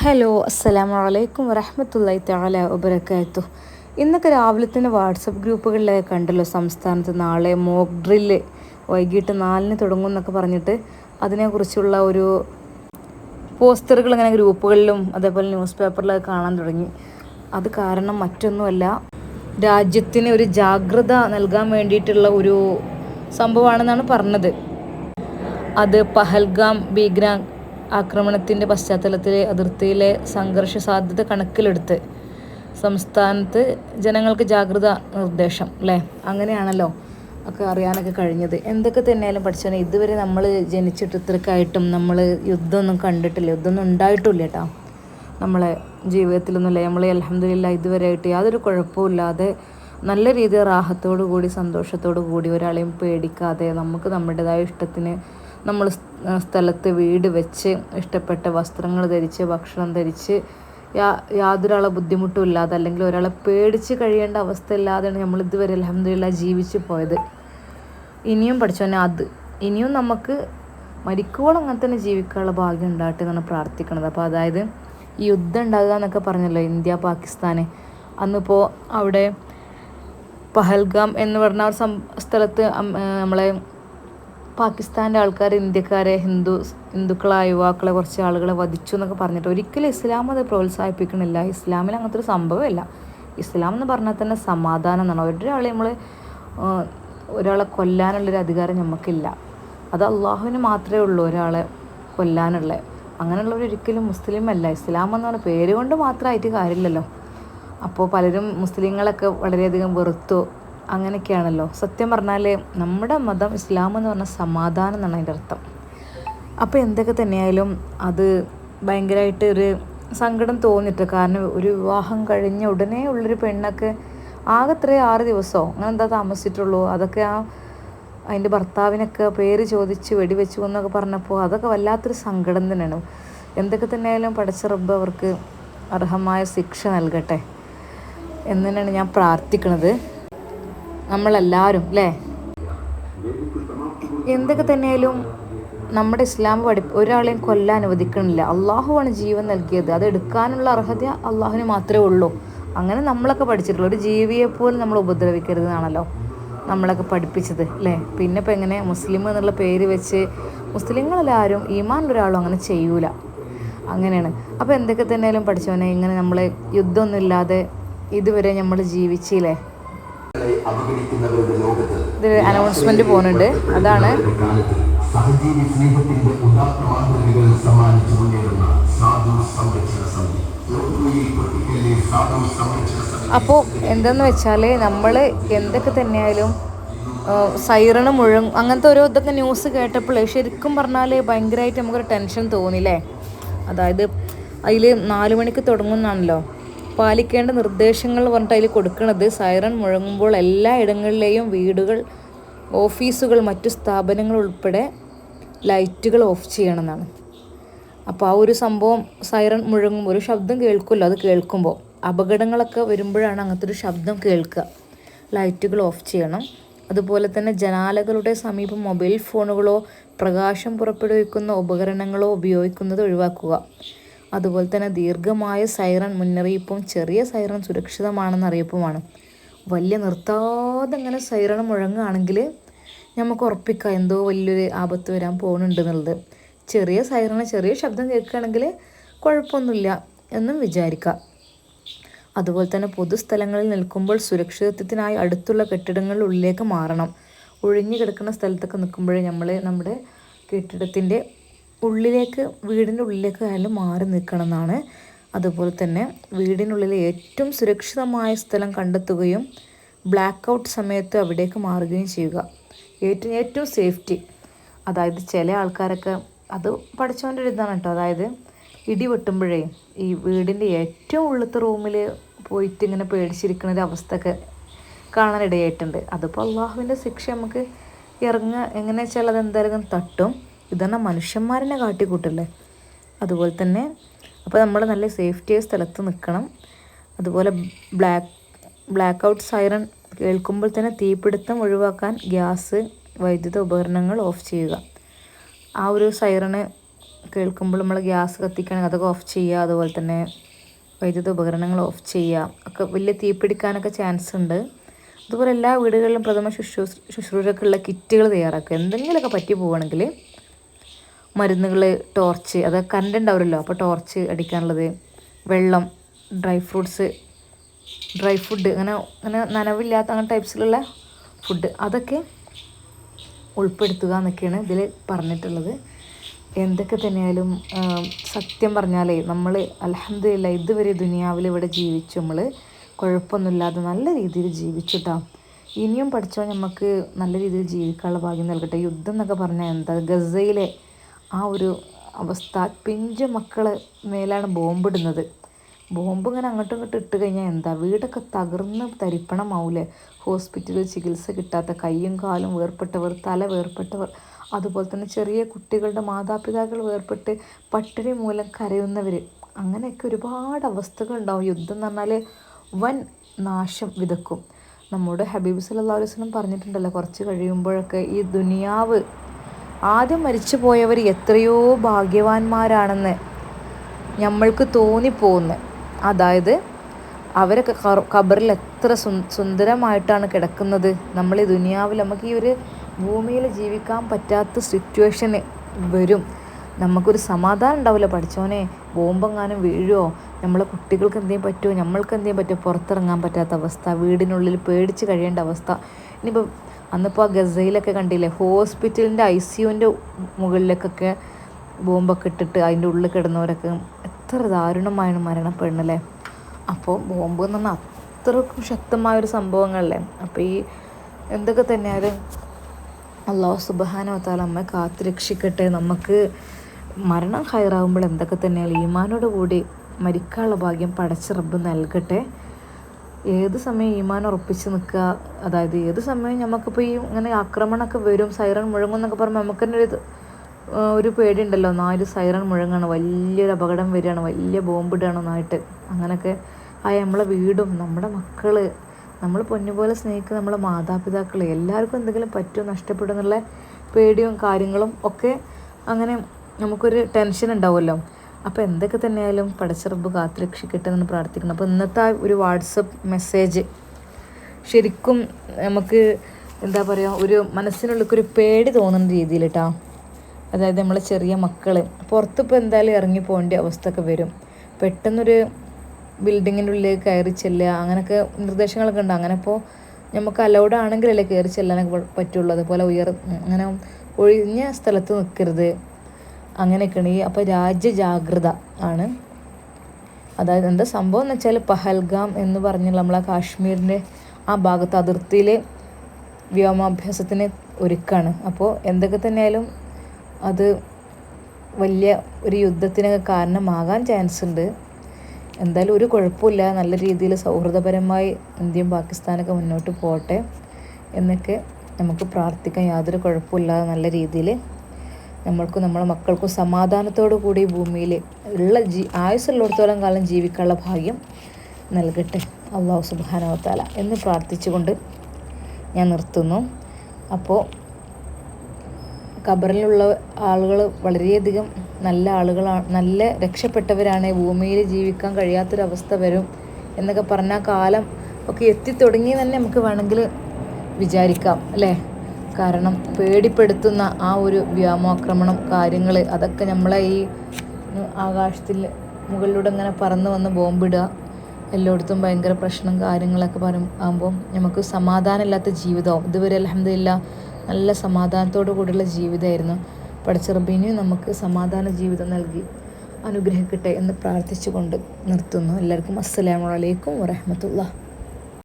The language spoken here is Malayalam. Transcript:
ഹലോ അസ്സലാമു വലൈക്കും വറഹമത്തല്ലായി താല വബറകാത്തു. ഇന്നൊക്കെ രാവിലെ തന്നെ വാട്സപ്പ് ഗ്രൂപ്പുകളിലൊക്കെ കണ്ടല്ലോ സംസ്ഥാനത്ത് നാളെ മോക്ക് ഡ്രില്ല് വൈകിട്ട് നാലിന് തുടങ്ങും എന്നൊക്കെ പറഞ്ഞിട്ട് അതിനെക്കുറിച്ചുള്ള ഒരു പോസ്റ്ററുകൾ ഇങ്ങനെ ഗ്രൂപ്പുകളിലും അതേപോലെ ന്യൂസ് പേപ്പറിലൊക്കെ കാണാൻ തുടങ്ങി. അത് കാരണം മറ്റൊന്നുമല്ല രാജ്യത്തിന് ഒരു ജാഗ്രത നൽകാൻ വേണ്ടിയിട്ടുള്ള ഒരു സംഭവമാണെന്നാണ് പറഞ്ഞത്. അത് പഹൽഗാം ഭീകര ആക്രമണത്തിന്റെ പശ്ചാത്തലത്തിൽ അതിർത്തിയിലെ സംഘർഷ സാധ്യത കണക്കിലെടുത്ത് സംസ്ഥാനത്ത് ജനങ്ങൾക്ക് ജാഗ്രത നിർദ്ദേശം അല്ലേ അങ്ങനെയാണല്ലോ ഒക്കെ അറിയാനൊക്കെ കഴിഞ്ഞത്. എന്തൊക്കെ തന്നെയാലും പഠിച്ചാൽ ഇതുവരെ നമ്മൾ ജനിച്ചിട്ട് ഇത്രക്കായിട്ടും നമ്മൾ യുദ്ധമൊന്നും കണ്ടിട്ടില്ല യുദ്ധമൊന്നും ഉണ്ടായിട്ടില്ല കേട്ടോ. നമ്മളെ ജീവിതത്തിലൊന്നുമില്ല. നമ്മൾ അലഹമില്ല ഇതുവരെ ആയിട്ട് യാതൊരു കുഴപ്പമില്ലാതെ നല്ല രീതിയിൽ റാഹത്തോടു കൂടി സന്തോഷത്തോടു കൂടി ഒരാളെയും പേടിക്കാതെ നമുക്ക് നമ്മുടേതായ ഇഷ്ടത്തിന് നമ്മൾ സ്ഥലത്ത് വീട് വെച്ച് ഇഷ്ടപ്പെട്ട വസ്ത്രങ്ങൾ ധരിച്ച് ഭക്ഷണം ധരിച്ച് യാ യാതൊരാളെ ബുദ്ധിമുട്ടും ഇല്ലാതെ അല്ലെങ്കിൽ ഒരാളെ പേടിച്ച് കഴിയേണ്ട അവസ്ഥ ഇല്ലാതെയാണ് നമ്മൾ ഇതുവരെ അലഹമില്ല ജീവിച്ച് പോയത്. ഇനിയും പഠിച്ചോനെ അത് ഇനിയും നമുക്ക് മരിക്കോളം അങ്ങനെ തന്നെ ജീവിക്കാനുള്ള ഭാഗ്യം ഉണ്ടാകട്ടെ നമ്മൾ പ്രാർത്ഥിക്കുന്നത് അപ്പോൾ അതായത് ഈ യുദ്ധം ഉണ്ടാകുക എന്നൊക്കെ പറഞ്ഞല്ലോ ഇന്ത്യ പാകിസ്ഥാന്. അന്നിപ്പോൾ അവിടെ പഹൽഗാം എന്ന് പറഞ്ഞ ഒരു സ്ഥലത്ത് നമ്മളെ പാകിസ്ഥാന്റെ ആൾക്കാർ ഇന്ത്യക്കാരെ ഹിന്ദു ഹിന്ദുക്കളായ യുവാക്കളെ കുറച്ച് ആളുകളെ വധിച്ചു എന്നൊക്കെ പറഞ്ഞിട്ട് ഒരിക്കലും ഇസ്ലാം അത് പ്രോത്സാഹിപ്പിക്കണില്ല. ഇസ്ലാമിൽ അങ്ങനത്തെ ഒരു സംഭവമല്ല. ഇസ്ലാം എന്ന് പറഞ്ഞാൽ തന്നെ സമാധാനം എന്നാണ്. ഒരാളെ നമ്മൾ ഒരാളെ കൊല്ലാനുള്ളൊരു അധികാരം നമുക്കില്ല അത് അള്ളാഹുവിന് മാത്രമേ ഉള്ളൂ ഒരാളെ കൊല്ലാനുള്ള. അങ്ങനെയുള്ളവർ ഒരിക്കലും മുസ്ലിം അല്ല. ഇസ്ലാം എന്ന് പറഞ്ഞ പേര് കൊണ്ട് മാത്രമായിട്ട് കാര്യമില്ലല്ലോ. അപ്പോൾ പലരും മുസ്ലിങ്ങളൊക്കെ വളരെയധികം വെറുത്തു. അങ്ങനെയൊക്കെയാണല്ലോ. സത്യം പറഞ്ഞാൽ നമ്മുടെ മതം ഇസ്ലാം എന്ന് പറഞ്ഞാൽ സമാധാനം എന്നാണ് അതിന്റെ അർത്ഥം. അപ്പോൾ എന്തൊക്കെ തന്നെയായാലും അത് ഭയങ്കരമായിട്ട് ഒരു സങ്കടം തോന്നിയിട്ട് കാരണം ഒരു വിവാഹം കഴിഞ്ഞ ഉടനെ ഉള്ളൊരു പെണ്ണൊക്കെ ആകെ ഇത്രയും ആറ് ദിവസമോ? അങ്ങനെ എന്താ താമസിച്ചിട്ടുള്ളൂ? അതൊക്കെ ആ അതിന്റെ ഭർത്താവിനൊക്കെ പേര് ചോദിച്ച് വെടിവെച്ചു എന്നൊക്കെ പറഞ്ഞപ്പോൾ അതൊക്കെ വല്ലാത്തൊരു സങ്കടം തന്നെയാണ്. എന്തൊക്കെ തന്നെയായാലും പഠിച്ച റബ്ബ് അവർക്ക് അർഹമായ ശിക്ഷ നൽകട്ടെ എന്ന് തന്നെയാണ് ഞാൻ പ്രാർത്ഥിക്കുന്നത് നമ്മളെല്ലാവരും അല്ലേ? എന്തൊക്കെ തന്നെയാലും നമ്മുടെ ഇസ്ലാം പഠി ഒരാളെയും കൊല്ലാൻ അനുവദിക്കണില്ല. അള്ളാഹുവാണ് ജീവൻ നൽകിയത്. അത് എടുക്കാനുള്ള അർഹത അള്ളാഹുവിന് മാത്രമേ ഉള്ളൂ. അങ്ങനെ നമ്മളൊക്കെ പഠിച്ചിട്ടുള്ളൂ ഒരു ജീവിയെ പോലും നമ്മൾ ഉപദ്രവിക്കരുത് എന്നാണല്ലോ നമ്മളൊക്കെ പഠിപ്പിച്ചത് അല്ലേ? പിന്നെ ഇപ്പം എങ്ങനെ മുസ്ലിം എന്നുള്ള പേര് വെച്ച് മുസ്ലിങ്ങളെല്ലാവരും ഈമാൻ ഒരാളും അങ്ങനെ ചെയ്യൂല. അങ്ങനെയാണ്. അപ്പോൾ എന്തൊക്കെ തന്നെയാലും പഠിച്ചവനെ ഇങ്ങനെ നമ്മൾ യുദ്ധമൊന്നുമില്ലാതെ ഇതുവരെ നമ്മൾ ജീവിച്ചില്ലേ? ഇത് അനൗൺസ്മെന്റ് പോകുന്നുണ്ട്. അതാണ് സഹജീവി സ്നേഹത്തിന്റെ സമ്മാനിച്ചു മുന്നേറുന്ന സാധു സംരക്ഷണ സമിതി. അപ്പോൾ എന്തെന്ന് വെച്ചാൽ നമ്മൾ എന്തൊക്കെ തന്നെയായാലും സൈറണ് മുഴങ്ങും അങ്ങനത്തെ ഓരോ ഇതൊക്കെ ന്യൂസ് കേട്ടപ്പോൾ ശരിക്കും പറഞ്ഞാൽ ഭയങ്കരമായിട്ട് നമുക്കൊരു ടെൻഷൻ തോന്നില്ലേ? അതായത് അതിൽ നാല് മണിക്ക് തുടങ്ങുന്നതാണല്ലോ പാലിക്കേണ്ട നിർദ്ദേശങ്ങൾ പറഞ്ഞിട്ട് അതിൽ കൊടുക്കുന്നത് സൈറൺ മുഴങ്ങുമ്പോൾ എല്ലാ ഇടങ്ങളിലെയും വീടുകൾ ഓഫീസുകൾ മറ്റു സ്ഥാപനങ്ങൾ ഉൾപ്പെടെ ലൈറ്റുകൾ ഓഫ് ചെയ്യണമെന്നാണ്. അപ്പോൾ ആ ഒരു സംഭവം സൈറൺ മുഴങ്ങുമ്പോൾ ഒരു ശബ്ദം കേൾക്കുമല്ലോ അത് കേൾക്കുമ്പോൾ. അപകടങ്ങളൊക്കെ വരുമ്പോഴാണ് അങ്ങനത്തെ ഒരു ശബ്ദം കേൾക്കുക. ലൈറ്റുകൾ ഓഫ് ചെയ്യണം. അതുപോലെ തന്നെ ജനാലകളുടെ സമീപം മൊബൈൽ ഫോണുകളോ പ്രകാശം പുറപ്പെടുവിക്കുന്ന ഉപകരണങ്ങളോ ഉപയോഗിക്കുന്നത് ഒഴിവാക്കുക. അതുപോലെ തന്നെ ദീർഘമായ സൈറൺ മുന്നറിയിപ്പും ചെറിയ സൈറൺ സുരക്ഷിതമാണെന്ന അറിയിപ്പുമാണ്. വലിയ നിർത്താതെ അങ്ങനെ സൈറൺ മുഴങ്ങുകയാണെങ്കിൽ നമുക്ക് ഉറപ്പിക്കാം എന്തോ വലിയൊരു ആപത്ത് വരാൻ പോകുന്നുണ്ട് എന്നുള്ളത്. ചെറിയ സൈറണ് ചെറിയ ശബ്ദം കേൾക്കുകയാണെങ്കിൽ കുഴപ്പമൊന്നുമില്ല എന്നും വിചാരിക്കാം അതുപോലെ തന്നെ പൊതുസ്ഥലങ്ങളിൽ നിൽക്കുമ്പോൾ സുരക്ഷിതത്വത്തിനായി അടുത്തുള്ള കെട്ടിടങ്ങളിൽ ഉള്ളിലേക്ക് മാറണം. ഒഴിഞ്ഞു കിടക്കുന്ന സ്ഥലത്തൊക്കെ നിൽക്കുമ്പോഴേ നമ്മൾ നമ്മുടെ കെട്ടിടത്തിന്റെ ഉള്ളിലേക്ക് വീടിന്റെ ഉള്ളിലേക്ക് ആയാലും മാറി നിൽക്കണം എന്നാണ് അതുപോലെ തന്നെ വീടിനുള്ളിൽ ഏറ്റവും സുരക്ഷിതമായ സ്ഥലം കണ്ടെത്തുകയും ബ്ലാക്ക് ഔട്ട് സമയത്ത് അവിടേക്ക് മാറുകയും ചെയ്യുക. ഏറ്റവും ഏറ്റവും സേഫ്റ്റി അതായത് ചില ആൾക്കാരൊക്കെ അത് പഠിച്ചവന്റെ ഒരു ഇതാണ് കേട്ടോ. അതായത് ഇടി വെട്ടുമ്പോഴേ ഈ വീടിന്റെ ഏറ്റവും ഉള്ളത്തെ റൂമിൽ പോയിട്ട് ഇങ്ങനെ പേടിച്ചിരിക്കുന്ന ഒരു അവസ്ഥയൊക്കെ കാണാനിടയായിട്ടുണ്ട്. അതിപ്പോൾ അള്ളാഹുവിന്റെ ശിക്ഷ നമുക്ക് ഇറങ്ങുക എങ്ങനെ വെച്ചാൽ അത് എന്തായാലും തട്ടും. ഇതന്നെ മനുഷ്യന്മാരെന്നെ കാട്ടിക്കൂട്ടല്ലേ? അതുപോലെ തന്നെ അപ്പോൾ നമ്മൾ നല്ല സേഫ്റ്റിയായ സ്ഥലത്ത് നിൽക്കണം അതുപോലെ ബ്ലാക്ക് ബ്ലാക്ക് ഔട്ട് സൈറൺ കേൾക്കുമ്പോൾ തന്നെ തീപിടുത്തം ഒഴിവാക്കാൻ ഗ്യാസ് വൈദ്യുത ഉപകരണങ്ങൾ ഓഫ് ചെയ്യുക. ആ ഒരു സൈറണ് കേൾക്കുമ്പോൾ നമ്മൾ ഗ്യാസ് കത്തിക്കുകയാണെങ്കിൽ അതൊക്കെ ഓഫ് ചെയ്യുക. അതുപോലെ തന്നെ വൈദ്യുത ഉപകരണങ്ങൾ ഓഫ് ചെയ്യുക. ഒക്കെ വലിയ തീപിടിക്കാനൊക്കെ ചാൻസ് ഉണ്ട്. അതുപോലെ എല്ലാ വീടുകളിലും പ്രഥമ ശുശ്രൂഷ ശുശ്രൂഷക്കുള്ള കിറ്റുകൾ തയ്യാറാക്കുക. എന്തെങ്കിലുമൊക്കെ പറ്റി പോവുകയാണെങ്കിൽ മരുന്നുകൾ ടോർച്ച് അത് കറണ്ട് അപ്പോൾ ടോർച്ച് അടിക്കാനുള്ളത് വെള്ളം ഡ്രൈ ഫ്രൂട്ട്സ് ഡ്രൈ ഫുഡ് അങ്ങനെ അങ്ങനെ നനവില്ലാത്ത അങ്ങനെ ടൈപ്സിലുള്ള ഫുഡ് അതൊക്കെ ഉൾപ്പെടുത്തുക എന്നൊക്കെയാണ് ഇതിൽ പറഞ്ഞിട്ടുള്ളത്. എന്തൊക്കെ തന്നെയായാലും സത്യം പറഞ്ഞാലേ നമ്മൾ അലഹമില്ല ഇതുവരെ ദുനിയാവിൽ ഇവിടെ ജീവിച്ചു നമ്മൾ കുഴപ്പമൊന്നുമില്ലാതെ നല്ല രീതിയിൽ ജീവിച്ചുട്ടാ. ഇനിയും പഠിച്ചോ നമുക്ക് നല്ല രീതിയിൽ ജീവിക്കാനുള്ള ഭാഗ്യം നൽകട്ടെ. യുദ്ധം എന്നൊക്കെ പറഞ്ഞാൽ എന്താ ഗസയിലെ ആ ഒരു അവസ്ഥ. പിഞ്ചു മക്കളെ മേലാണ് ബോംബിടുന്നത്. ബോംബ് ഇങ്ങനെ അങ്ങോട്ടും ഇങ്ങോട്ടും ഇട്ട് കഴിഞ്ഞാൽ എന്താ? വീടൊക്കെ തകർന്ന് തരിപ്പണമാവൂലേ? ഹോസ്പിറ്റലിൽ ചികിത്സ കിട്ടാത്ത കൈയും കാലും വേർപ്പെട്ടവർ തല വേർപ്പെട്ടവർ അതുപോലെ തന്നെ ചെറിയ കുട്ടികളുടെ മാതാപിതാക്കൾ വേർപെട്ട് പട്ടിണി മൂലം കരയുന്നവർ അങ്ങനെയൊക്കെ ഒരുപാട് അവസ്ഥകൾ ഉണ്ടാവും. യുദ്ധം എന്ന് പറഞ്ഞാൽ വൻ നാശം വിതക്കും. നമ്മുടെ ഹബീബ് സല്ലല്ലാഹു അലൈഹി പറഞ്ഞിട്ടുണ്ടല്ലോ കുറച്ച് കഴിയുമ്പോഴൊക്കെ ഈ ദുനിയാവ് ആദ്യം മരിച്ചു പോയവർ എത്രയോ ഭാഗ്യവാന്മാരാണെന്ന് നമ്മൾക്ക് തോന്നിപ്പോകുന്നത് അതായത് അവരൊക്കെ ഖബറിൽ എത്ര സുന്ദരമായിട്ടാണ് കിടക്കുന്നത്. നമ്മൾ ഈ ദുനിയാവിൽ നമുക്ക് ഈ ഒരു ഭൂമിയിൽ ജീവിക്കാൻ പറ്റാത്ത സിറ്റുവേഷന് വരും. നമുക്കൊരു സമാധാനം ഉണ്ടാവില്ല. പഠിച്ചോനെ ബോംബെങ്ങാനും വീഴുമോ നമ്മളെ കുട്ടികൾക്ക് എന്തെങ്കിലും പറ്റുമോ നമ്മൾക്ക് എന്തെങ്കിലും പറ്റുമോ പുറത്തിറങ്ങാൻ പറ്റാത്ത അവസ്ഥ വീടിനുള്ളിൽ പേടിച്ച് കഴിയേണ്ട അവസ്ഥ. ഇനിയിപ്പോൾ അന്നിപ്പോൾ ആ ഗസയിലൊക്കെ കണ്ടില്ലേ? ഹോസ്പിറ്റലിന്റെ ഐ സി യുവിന്റെ മുകളിലേക്കൊക്കെ ബോംബൊക്കെ ഇട്ടിട്ട് അതിന്റെ ഉള്ളിൽ കിടന്നവരൊക്കെ എത്ര ദാരുണമായാണ് മരണപ്പെടുന്നല്ലേ അപ്പോൾ ബോംബ് എന്ന് പറഞ്ഞാൽ അത്രക്കും ശക്തമായൊരു സംഭവങ്ങളല്ലേ? അപ്പോൾ ഈ എന്തൊക്കെ തന്നെയാലും അള്ളാഹു സുബാനോ താല നമ്മെ കാത്തു രക്ഷിക്കട്ടെ നമുക്ക് മരണം ഹയറാകുമ്പോൾ എന്തൊക്കെ തന്നെയാലും ഈമാനോട് കൂടി മരിക്കാനുള്ള ഭാഗ്യം പടച്ച റബ്ബ് നൽകട്ടെ. ഏത് സമയം ഈമാൻ ഉറപ്പിച്ച് നിൽക്കുക അതായത് ഏത് സമയം നമുക്കിപ്പോൾ ഈ ഇങ്ങനെ ആക്രമണമൊക്കെ വരും സൈറൺ മുഴങ്ങും എന്നൊക്കെ പറയുമ്പോൾ നമുക്ക് തന്നെ ഒരു ഒരു പേടിയുണ്ടല്ലോ. നാല് സൈറൺ മുഴങ്ങാണ് വലിയൊരു അപകടം വരികയാണ് വലിയ ബോംബ് ഇടുകയാണ് ഒന്നായിട്ട് അങ്ങനെയൊക്കെ ആ നമ്മളെ വീടും നമ്മുടെ മക്കൾ നമ്മൾ പൊന്നുപോലെ സ്നേഹിക്കുന്ന നമ്മളെ മാതാപിതാക്കൾ എല്ലാവർക്കും എന്തെങ്കിലും പറ്റുമോ നഷ്ടപ്പെടും എന്നുള്ള പേടിയും കാര്യങ്ങളും ഒക്കെ അങ്ങനെ നമുക്കൊരു ടെൻഷൻ ഉണ്ടാവുമല്ലോ. അപ്പോൾ എന്തൊക്കെ തന്നെയായാലും പടച്ചിറബ് കാത്തുരക്ഷിക്കട്ടെ എന്ന് പ്രാർത്ഥിക്കണം അപ്പോൾ ഇന്നത്തെ ഒരു വാട്സപ്പ് മെസ്സേജ് ശരിക്കും നമുക്ക് എന്താ പറയുക ഒരു മനസ്സിനുള്ളിൽ ഒരു പേടി തോന്നുന്ന രീതിയിൽ കേട്ടോ അതായത് നമ്മളെ ചെറിയ മക്കൾ പുറത്തിപ്പോൾ എന്തായാലും ഇറങ്ങി പോകേണ്ട അവസ്ഥയൊക്കെ വരും. പെട്ടെന്നൊരു ബിൽഡിങ്ങിന്റെ ഉള്ളിലേക്ക് കയറി ചെല്ലുക അങ്ങനെയൊക്കെ നിർദ്ദേശങ്ങളൊക്കെ ഉണ്ട്. അങ്ങനെ ഇപ്പോൾ നമുക്ക് അലൗഡ് ആണെങ്കിലല്ലേ കയറി ചെല്ലാനൊക്കെ പറ്റുള്ളൂ. അതുപോലെ ഉയർ അങ്ങനെ ഒഴിഞ്ഞ സ്ഥലത്ത് നിൽക്കരുത് അങ്ങനെയൊക്കെയാണ്. ഈ അപ്പോൾ രാജ്യജാഗ്രത ആണ്. അതായത് എന്താ സംഭവം എന്ന് വെച്ചാൽ പഹൽഗാം എന്ന് പറഞ്ഞുള്ള നമ്മളെ കാശ്മീരിന്റെ ആ ഭാഗത്ത് അതിർത്തിയിലെ വ്യോമാഭ്യാസത്തിന് ഒരുക്കാണ്. അപ്പോൾ എന്തൊക്കെ തന്നെയായാലും അത് വലിയ ഒരു യുദ്ധത്തിനൊക്കെ കാരണമാകാൻ ചാൻസ് ഉണ്ട്. എന്തായാലും ഒരു കുഴപ്പമില്ല. നല്ല രീതിയിൽ സൗഹൃദപരമായി ഇന്ത്യയും പാകിസ്ഥാനൊക്കെ മുന്നോട്ട് പോകട്ടെ എന്നൊക്കെ നമുക്ക് പ്രാർത്ഥിക്കാം. യാതൊരു കുഴപ്പമില്ലാതെ നല്ല രീതിയിൽ നമ്മൾക്കും നമ്മുടെ മക്കൾക്കും സമാധാനത്തോടു കൂടി ഭൂമിയിൽ ഉള്ള ജീ ആയുസ്സുള്ളിടത്തോളം കാലം ജീവിക്കാനുള്ള ഭാഗ്യം നൽകട്ടെ. അള്ളാഹു സുബാനവത്താല എന്ന് പ്രാർത്ഥിച്ചുകൊണ്ട് ഞാൻ നിർത്തുന്നു. അപ്പോൾ ഖബറിലുള്ള ആളുകൾ വളരെയധികം നല്ല ആളുകളാണ് നല്ല രക്ഷപ്പെട്ടവരാണ്. ഭൂമിയിൽ ജീവിക്കാൻ കഴിയാത്തൊരവസ്ഥ വരും എന്നൊക്കെ പറഞ്ഞ കാലം ഒക്കെ എത്തിത്തുടങ്ങി തന്നെ നമുക്ക് വേണമെങ്കിൽ വിചാരിക്കാം അല്ലേ? കാരണം പേടിപ്പെടുത്തുന്ന ആ ഒരു വ്യോമാക്രമണം കാര്യങ്ങൾ അതൊക്കെ നമ്മളെ ഈ ആകാശത്തിൽ മുകളിലൂടെ ഇങ്ങനെ പറന്ന് വന്ന് ബോംബിടുക എല്ലായിടത്തും ഭയങ്കര പ്രശ്നം കാര്യങ്ങളൊക്കെ പറയും ആകുമ്പോൾ നമുക്ക് സമാധാനമില്ലാത്ത ജീവിതമാവും ഇതുവരെ അലഹമില്ല നല്ല സമാധാനത്തോടു കൂടിയുള്ള ജീവിതമായിരുന്നു. പഠിച്ചറബിനെയും നമുക്ക് സമാധാന ജീവിതം നൽകി അനുഗ്രഹിക്കട്ടെ എന്ന് പ്രാർത്ഥിച്ചുകൊണ്ട് നിർത്തുന്നു. എല്ലാവർക്കും അസ്സലാമലൈക്കും വറഹമത്തുള്ള